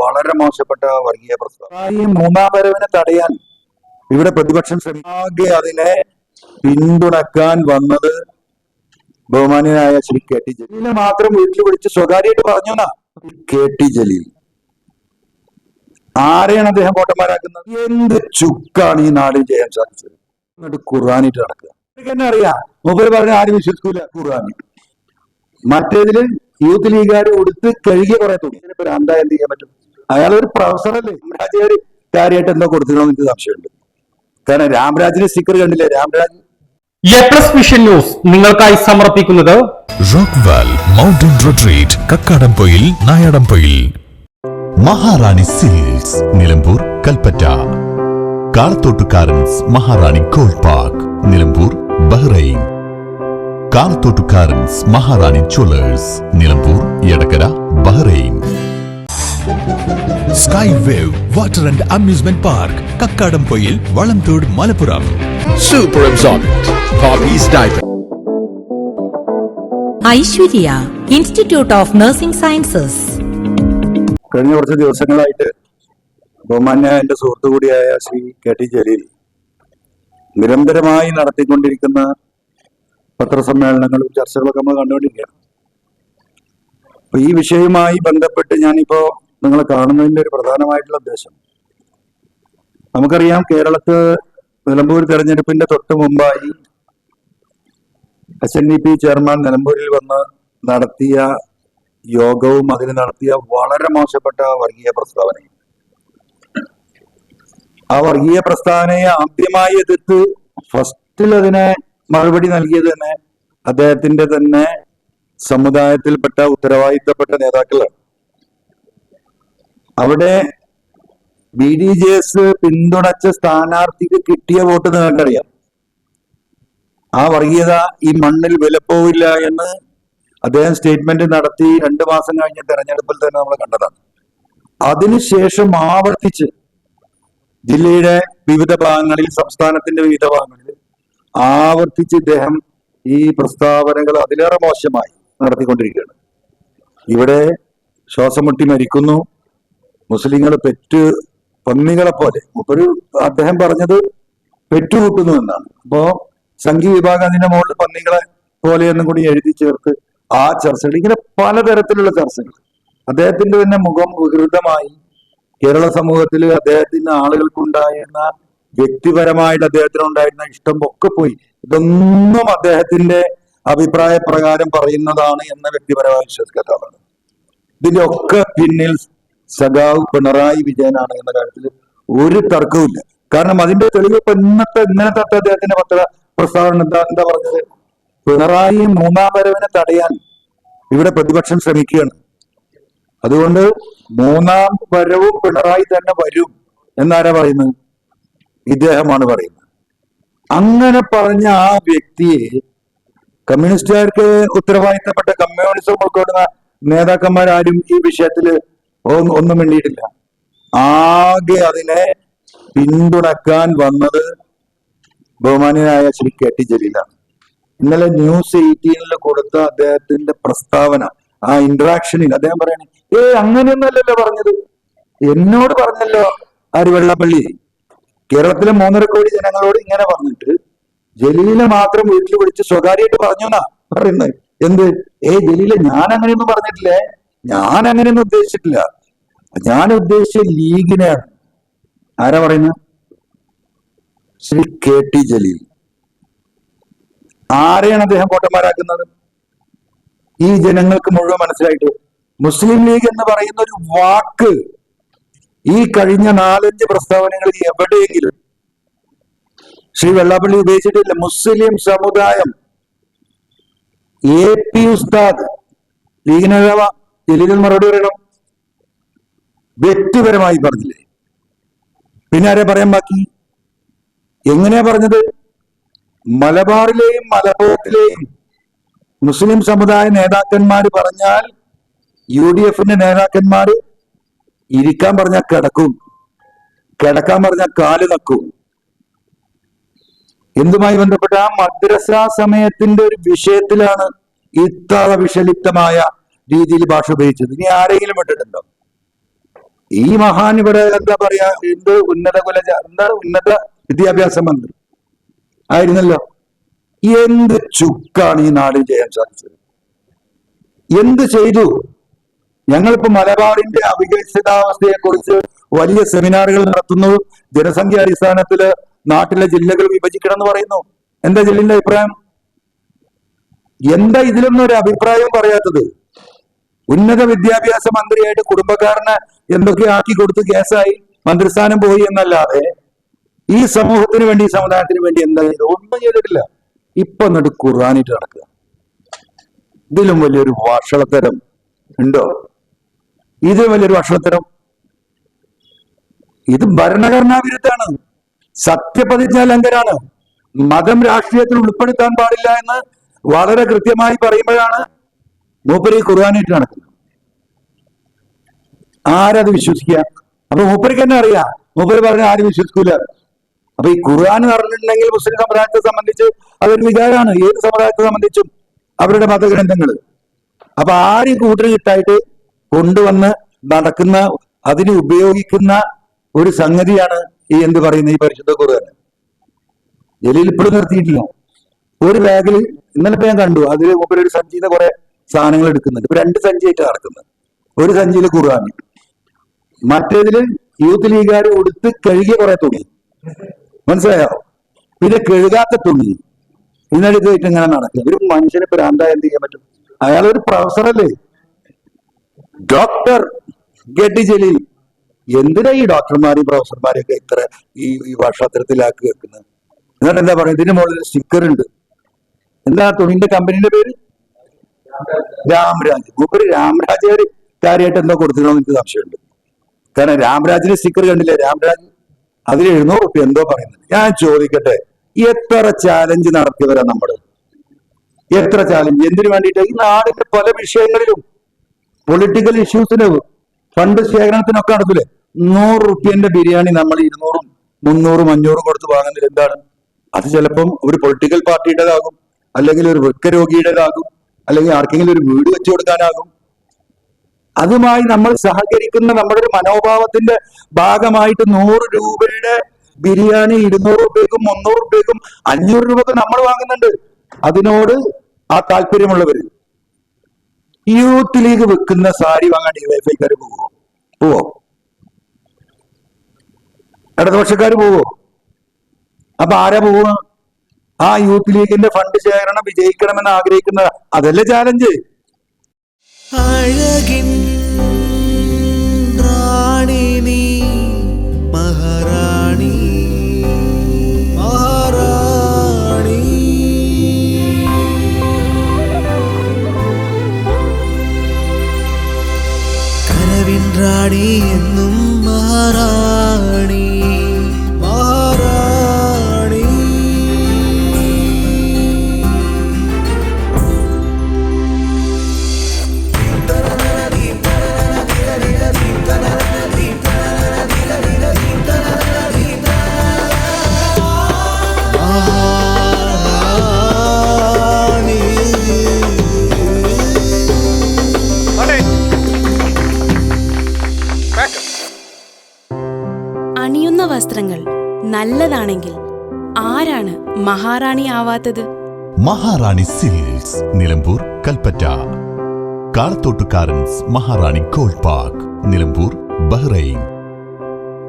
വളരെ മോശപ്പെട്ട വർഗീയ പ്രസ്താവന. ഈ മൂന്നാം വരവിനെ തടയാൻ ഇവിടെ പ്രതിപക്ഷം ശ്രമിക്കാകെ അതിനെ പിന്തുണക്കാൻ വന്നത് ബഹുമാന്യനായ ശ്രീ കെ ടി ജലീലിനെ മാത്രം വീട്ടിൽ വിളിച്ച് സ്വകാര്യമായിട്ട് പറഞ്ഞു കെ ടി ജലീൽ. ആരെയാണ് അദ്ദേഹം വോട്ടന്മാരാക്കുന്നത് എന്ത് ചുക്കാണ് ഈ നാടിൽ ചെയ്യാൻ സാധിച്ചത്? എന്നിട്ട് ഖുർആാനിട്ട് നടക്കുക. എന്നെ അറിയാം. മൂപ്പര് പറഞ്ഞ ആരും വിശ്വസിക്കൂല ഖുർആാനി. മറ്റേതിൽ യൂത്ത് ലീഗുകാർ ഉടുത്ത് കഴുകിയ കുറെ തുണി. ഇതിനിപ്പോ എന്ത് ചെയ്യാൻ പറ്റും? അയാൾ ഒരു പ്രൊഫസറല്ലേ രാമരാജ് കാര്യമായിട്ട് എന്തോ കൊടുത്തിരുന്നോ എനിക്ക് സംശയമുണ്ട്. കാരണം രാമരാജിന്റെ സ്റ്റിക്കർ കണ്ടില്ലേ? Ramraj A plus vision news നിങ്ങൾക്കായി സമർപ്പിക്കുന്നത് Rockwall mountain retreat Kakkadampoyil Nayadampoyil. Maharani silks Nilambur Kalpetta. കാളത്തോട്ടുകാരൻസ് Maharani gold park Nilambur Bahrain. കാളത്തോട്ടുകാരൻസ് Maharani jewellers Nilambur Edakkara Bahrain. Sky wave water and amusement park Kakkadampoyil Valamthode Malappuram super. Aishwarya institute of nursing sciences കഴിഞ്ഞ കുറച്ച് ദിവസങ്ങളായിട്ട് ബഹുമാന്യ എന്റെ സുഹൃത്തു കൂടിയായ Shri K T Jaleel നിരന്തരമായി നടത്തിക്കൊണ്ടിരിക്കുന്ന പത്രസമ്മേളനങ്ങളും ചർച്ചകളൊക്കെ നമ്മൾ കണ്ടുകൊണ്ടിരിക്കുകയാണ്. അപ്പൊ ഈ വിഷയവുമായി ബന്ധപ്പെട്ട് ഞാനിപ്പോ നിങ്ങളെ കാണുന്നതിന്റെ ഒരു പ്രധാനമായിട്ടുള്ള ഉദ്ദേശം. നമുക്കറിയാം കേരളത്ത് നിലമ്പൂർ തെരഞ്ഞെടുപ്പിന്റെ തൊട്ട് മുമ്പായി S N D P chairman നിലമ്പൂരിൽ വന്ന് നടത്തിയ യോഗവും അതിന് നടത്തിയ വളരെ മോശപ്പെട്ട വർഗീയ പ്രസ്താവനയും. ആ വർഗീയ പ്രസ്താവനയെ ആദ്യമായി എതിർത്ത് ഫസ്റ്റിൽ അതിനെ മറുപടി നൽകിയത് തന്നെ അദ്ദേഹത്തിന്റെ തന്നെ സമുദായത്തിൽപ്പെട്ട ഉത്തരവാദിത്തപ്പെട്ട നേതാക്കളാണ്. അവിടെ ബി ഡി ജെ എസ് പിന്തുണച്ച സ്ഥാനാർത്ഥിക്ക് കിട്ടിയ വോട്ട് നിങ്ങൾക്കറിയാം. ആ വർഗീയത ഈ മണ്ണിൽ വിലപ്പോവില്ല എന്ന് അദ്ദേഹം സ്റ്റേറ്റ്മെന്റ് നടത്തി രണ്ടു മാസം കഴിഞ്ഞ തെരഞ്ഞെടുപ്പിൽ തന്നെ നമ്മൾ കണ്ടതാണ്. അതിനുശേഷം ആവർത്തിച്ച് ജില്ലയുടെ വിവിധ ഭാഗങ്ങളിൽ സംസ്ഥാനത്തിന്റെ വിവിധ ഭാഗങ്ങളിൽ ആവർത്തിച്ച് ഇദ്ദേഹം ഈ പ്രസ്താവനകൾ അതിലേറെ മോശമായി നടത്തിക്കൊണ്ടിരിക്കുകയാണ്. ഇവിടെ ശ്വാസം മുട്ടി മരിക്കുന്നു. മുസ്ലിങ്ങൾ പെറ്റ് പന്നികളെ പോലെ. ഒരു അദ്ദേഹം പറഞ്ഞത് പെറ്റുകൂട്ടുന്നു എന്നാണ്. അപ്പോ സംഘീയ വിഭാഗം അതിന്റെ മുകളിൽ പന്നികളെ പോലെ എന്നും കൂടി എഴുതി ചേർത്ത് ആ ചർച്ചകൾ. ഇങ്ങനെ പലതരത്തിലുള്ള ചർച്ചകൾ. അദ്ദേഹത്തിന്റെ തന്നെ മുഖം വികൃതമായി കേരള സമൂഹത്തിൽ അദ്ദേഹത്തിന് ആളുകൾക്കുണ്ടായിരുന്ന വ്യക്തിപരമായിട്ട് അദ്ദേഹത്തിന് ഉണ്ടായിരുന്ന ഇഷ്ടം ഒക്കെ പോയി. ഇതൊന്നും അദ്ദേഹത്തിന്റെ അഭിപ്രായ പ്രകാരം പറയുന്നതാണ് എന്ന വ്യക്തിപരമായ വിശ്വസിക്കാത്ത ആളാണ് ഇതിന്റെ ഒക്കെ പിന്നിൽ സഖാവ് പിണറായി വിജയനാണ് എന്ന കാര്യത്തിൽ ഒരു തർക്കവുമില്ല കാരണം അതിന്റെ തെളിവ് ഇപ്പൊ ഇന്നത്തെ ഇന്നലത്തെ അദ്ദേഹത്തിന്റെ പത്ര പ്രസ്താവന എന്താ എന്താ പറഞ്ഞത്? പിണറായി മൂന്നാം വരവിനെ തടയാൻ ഇവിടെ പ്രതിപക്ഷം ശ്രമിക്കുകയാണ്. അതുകൊണ്ട് മൂന്നാം വരവും പിണറായി തന്നെ വരും എന്നാരാ പറയുന്നത്? ഇദ്ദേഹമാണ് പറയുന്നത്. അങ്ങനെ പറഞ്ഞ ആ വ്യക്തിയെ കമ്മ്യൂണിസ്റ്റുകാർക്ക് ഉത്തരവാദിത്തപ്പെട്ട കമ്മ്യൂണിസം ഉൾക്കൊള്ളുന്ന നേതാക്കന്മാരാരും ഈ വിഷയത്തിൽ ഒന്നും വേണ്ടിയിട്ടില്ല ആകെ അതിനെ പിന്തുണക്കാൻ വന്നത് ബഹുമാനായ ശ്രീ കെ ടി ജലീലാണ്. ഇന്നലെ ന്യൂസ് എയ്റ്റീനിൽ കൊടുത്ത അദ്ദേഹത്തിന്റെ പ്രസ്താവന ആ ഇന്ററാക്ഷനിൽ അദ്ദേഹം പറയണേ ഏ അങ്ങനെയൊന്നല്ലല്ലോ പറഞ്ഞത്. എന്നോട് പറഞ്ഞല്ലോ ആര് വെള്ളപ്പള്ളി. കേരളത്തിലെ മൂന്നര കോടി ജനങ്ങളോട് ഇങ്ങനെ പറഞ്ഞിട്ട് ജലീല മാത്രം വീട്ടിൽ വിളിച്ച് സ്വകാര്യമായിട്ട് പറഞ്ഞു എന്നാ പറയുന്നത്. എന്ത്? ഏ ജലീല ഞാൻ അങ്ങനെയൊന്നും പറഞ്ഞിട്ടില്ലേ? ഞാൻ അങ്ങനെയൊന്നും ഉദ്ദേശിച്ചിട്ടില്ല. ഞാൻ ഉദ്ദേശിച്ച ലീഗിനെയാണ്. ആരാ പറയുന്നത് ശ്രീ കെ ടി ജലീൽ. ആരെയാണ് അദ്ദേഹം വോട്ടന്മാരാക്കുന്നത് ഈ ജനങ്ങൾക്ക് മുഴുവൻ മനസ്സിലായിട്ട് മുസ്ലിം ലീഗ് എന്ന് പറയുന്ന ഒരു വാക്ക് ഈ കഴിഞ്ഞ നാലഞ്ച് പ്രസ്താവനകളിൽ എവിടെയെങ്കിലും ശ്രീ വെള്ളാപ്പള്ളി ഉപയോഗിച്ചിട്ടില്ല മുസ്ലിം സമുദായം എ പി ഉസ്താദ് ലീഗ് ജലീലിൽ മറുപടി പറയണം. വ്യക്തിപരമായി പറഞ്ഞില്ലേ. പിന്നെ ആരെ പറയാൻ ബാക്കി? എങ്ങനെയാ പറഞ്ഞത്? മലബാറിലെയും മലബോട്ടിലെയും മുസ്ലിം സമുദായ നേതാക്കന്മാർ പറഞ്ഞാൽ യു ഡി എഫിന്റെ നേതാക്കന്മാർ ഇരിക്കാൻ പറഞ്ഞാൽ കിടക്കും. കിടക്കാൻ പറഞ്ഞാൽ കാൽ നക്കും. എന്തുമായി ബന്ധപ്പെട്ട ആ മദ്രസ സമയത്തിന്റെ ഒരു വിഷയത്തിലാണ് ഇത്ര വിഷലിപ്തമായ രീതിയിൽ ഭാഷ ഉപയോഗിച്ചത്. ഇനി ആരെങ്കിലും ഇട്ടിട്ടുണ്ടോ? ഈ മഹാൻ ഇവിടെ എന്താ പറയാ എന്ത് ഉന്നത കുല എന്താ ഉന്നത വിദ്യാഭ്യാസ മന്ത്രി? ആയിരുന്നല്ലോ. എന്ത് ചുക്കാണ് ഈ നാടിന് ചെയ്യാൻ സാധിച്ചത്? എന്ത് ചെയ്തു? ഞങ്ങളിപ്പോ മലബാറിന്റെ അവികസിതാവസ്ഥയെ കുറിച്ച് വലിയ സെമിനാറുകൾ നടത്തുന്നു. ജനസംഖ്യ അടിസ്ഥാനത്തിൽ നാട്ടിലെ ജില്ലകൾ വിഭജിക്കണം എന്ന് പറയുന്നു. എന്താ ജില്ലിന്റെ അഭിപ്രായം? എന്താ ഇതിലൊന്നും ഒരു അഭിപ്രായം പറയാത്തത്? ഉന്നത വിദ്യാഭ്യാസ മന്ത്രിയായിട്ട് കുടുംബക്കാരന് എന്തൊക്കെ ആക്കി കൊടുത്ത് കേസായി? മന്ത്രിസ്ഥാനം പോയി എന്നല്ലാതെ ഈ സമൂഹത്തിന് വേണ്ടി ഈ സമുദായത്തിന് വേണ്ടി എന്താ ചെയ്തത്? ഒന്നും ചെയ്തിട്ടില്ല. ഇപ്പൊ എന്നിട്ട് ഖുർആാനിട്ട് നടക്കുക. ഇതിലും വലിയൊരു വഷളത്തരം ഉണ്ടോ? ഇതിലും വലിയൊരു വഷളത്തരം ഇത് ഭരണഘടനാ വിരുദ്ധാണ് സത്യപ്രതിജ്ഞ ലംഘനാണ് മതം രാഷ്ട്രീയത്തിൽ ഉൾപ്പെടുത്താൻ പാടില്ല എന്ന് വളരെ കൃത്യമായി പറയുമ്പോഴാണ് മൂപ്പര് ഈ ഖുർആാനായിട്ട് നടക്കുന്നു. ആരത് വിശ്വസിക്കുക അപ്പൊ മൂപ്പർക്ക് തന്നെ അറിയാം. മൂപ്പര് പറഞ്ഞ ആരും വിശ്വസിക്കൂല. അപ്പൊ ഈ ഖുർആൻ പറഞ്ഞിട്ടുണ്ടെങ്കിൽ മുസ്ലിം സമുദായത്തെ സംബന്ധിച്ച് അതൊരു വികാരമാണ് ഏത് സമുദായത്തെ സംബന്ധിച്ചും അവരുടെ മതഗ്രന്ഥങ്ങൾ അപ്പൊ ആരും കൂട്ടുകിട്ടായിട്ട് കൊണ്ടുവന്ന് നടക്കുന്ന അതിന് ഉപയോഗിക്കുന്ന ഒരു സംഗതിയാണ് ഈ എന്ത് പറയുന്ന ഈ പരിശുദ്ധ ഖുർആൻ. ജലീൽ ഇപ്പോഴും നിർത്തിയിട്ടില്ല. ഒരു ബാഗിൽ ഇന്നലെ ഞാൻ കണ്ടു. അതിൽ മുമ്പിൽ ഒരു സഞ്ചിന്ന് കുറെ സാധനങ്ങൾ എടുക്കുന്നുണ്ട് ഇപ്പൊ രണ്ട് സഞ്ചിയായിട്ട് നടക്കുന്നത്. ഒരു സഞ്ചിയിൽ ഖുർആൻ മറ്റേതിൽ യൂത്ത് ലീഗുകാർ ഉടുത്ത് കഴുകിയ കുറെ തുണി. മനസ്സിലായോ? പിന്നെ കഴുകാത്ത തുണി. ഇന്നെടുത്തിട്ട് ഇങ്ങനെ നടക്കുക. ഒരു മനുഷ്യനെ ഭ്രാന്തായ എന്ത് ചെയ്യാൻ പറ്റും? അയാൾ ഒരു പ്രൊഫസറല്ലേ ഡോക്ടർ ഗഡി ജലീൽ. എന്തിനാ ഈ ഡോക്ടർമാരെയും പ്രൊഫസർമാരെയൊക്കെ ഇത്ര ഈ ഈ ഭാഷാത്തരത്തിലാക്കി വെക്കുന്നത്? എന്നിട്ട് എന്താ പറയുക? ഇതിന്റെ മുകളിൽ സ്റ്റിക്കർ ഉണ്ട്. എന്താ തുണിന്റെ കമ്പനിയുടെ പേര്? രാംരാജ്. മൂപ്പര് രാംരാജ് കാര്യമായിട്ട് എന്തോ കൊടുത്തിരുന്നോ എനിക്ക് സംശയമുണ്ട്. കാരണം രാംരാജിന്റെ സ്റ്റിക്കർ കണ്ടില്ലേ? രാംരാജ് അതിൽ എഴുന്നൂറ് റുപ്യ എന്തോ പറയുന്നത് ഞാൻ ചോദിക്കട്ടെ എത്ര ചാലഞ്ച് നടത്തിയവരാ നമ്മൾ? എത്ര ചാലഞ്ച് എന്തിനു വേണ്ടിയിട്ട്? ഈ നാടിന്റെ പല വിഷയങ്ങളിലും പൊളിറ്റിക്കൽ ഇഷ്യൂസിന് ഫണ്ട് ശേഖരണത്തിനൊക്കെ നടത്തില്ലേ? നൂറ് റുപ്യന്റെ ബിരിയാണി നമ്മൾ ഇരുന്നൂറും മുന്നൂറും അഞ്ഞൂറും കൊടുത്ത് വാങ്ങുന്നത് എന്താണ്? അത് ചിലപ്പം ഒരു പൊളിറ്റിക്കൽ പാർട്ടിയുടേതാകും അല്ലെങ്കിൽ ഒരു വൃക്കരോഗിയുടേതാകും അല്ലെങ്കിൽ ആർക്കെങ്കിലും ഒരു വീട് വെച്ചു കൊടുക്കാനാകും. അതുമായി നമ്മൾ സഹകരിക്കുന്ന നമ്മുടെ ഒരു മനോഭാവത്തിന്റെ ഭാഗമായിട്ട് നൂറ് രൂപയുടെ ബിരിയാണി ഇരുന്നൂറ് രൂപയ്ക്കും മുന്നൂറ് രൂപയ്ക്കും അഞ്ഞൂറ് രൂപക്കും നമ്മൾ വാങ്ങുന്നുണ്ട്. അതിനോട് ആ താല്പര്യമുള്ളവര് യൂത്ത് ലീഗ് വെക്കുന്ന സാരി വാങ്ങാൻ ഡിവൈഫൈക്കാർ പോവോ? പോവോ? ഇടതുപക്ഷക്കാർ പോവോ? അപ്പൊ ആരാ പോവുക? ആ യൂത്ത് ലീഗിന്റെ ഫണ്ട് ശേഖരണം വിജയിക്കണമെന്ന് ആഗ്രഹിക്കുന്ന അതല്ലേ ചാലഞ്ച് അഴകിൻ ആരാണ് മഹാറാണി ആവാത്തത്? Maharani silks Nilambur Kalpetta. കാളത്തോട്ടുകാരൻസ് Maharani gold park Nilambur Bahrain.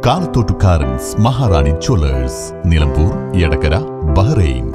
കാളത്തോട്ടുകാരൻസ് Maharani jewellers Nilambur Edakkara Bahrain.